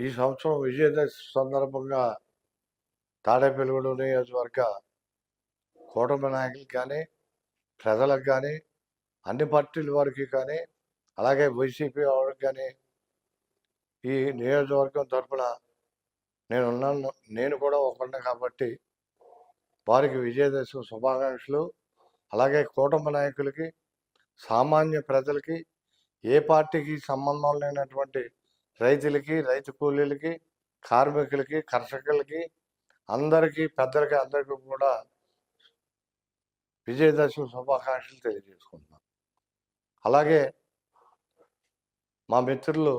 ఈ సంవత్సరం విజయదశమి సందర్భంగా తాడేపల్లిగూడెం నియోజకవర్గ కూటమి నాయకులకు కానీ ప్రజలకు కానీ అన్ని పార్టీల వారికి కానీ అలాగే వైసీపీ వారికి కానీ ఈ నియోజకవర్గం తరఫున నేను ఉన్నాను. నేను కూడా ఒకడిని కాబట్టి వారికి విజయదశమి శుభాకాంక్షలు. అలాగే కూటమి నాయకులకి సామాన్య ప్రజలకి ఏ పార్టీకి సంబంధం లేనటువంటి రైతులకి రైతు కూలీలకి కార్మికులకి కర్షకులకి అందరికీ పెద్దలకి అందరికీ కూడా విజయదశమి శుభాకాంక్షలు తెలియజేసుకుంటున్నాను. అలాగే మా మిత్రులు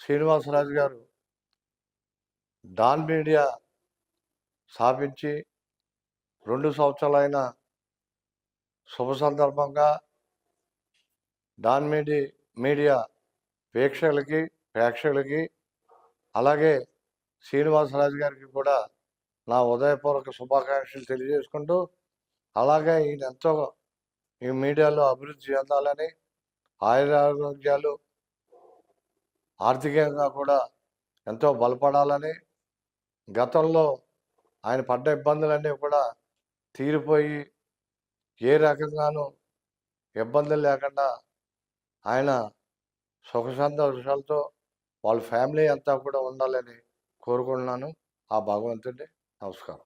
శ్రీనివాసరాజు గారు డాన్ మీడియా స్థాపించి రెండు సంవత్సరాలైన శుభ సందర్భంగా డాన్ మీడి మీడియా ప్రేక్షకులకి ప్రేక్షకులకి అలాగే శ్రీనివాసరాజు గారికి కూడా నా ఉదయపూర్వక శుభాకాంక్షలు తెలియజేసుకుంటూ అలాగే ఈయన ఎంతో ఈ మీడియాలో అభివృద్ధి చెందాలని ఆయురారోగ్యాలు ఆర్థికంగా కూడా ఎంతో బలపడాలని గతంలో ఆయన పడ్డ ఇబ్బందులన్నీ కూడా తీరిపోయి ఏ రకంగానూ ఇబ్బందులు లేకుండా ఆయన సుఖ సంతోషాలతో వాళ్ళ ఫ్యామిలీ అంతా కూడా ఉండాలని కోరుకుంటున్నాను. ఆ భగవంతుడిని నమస్కారం.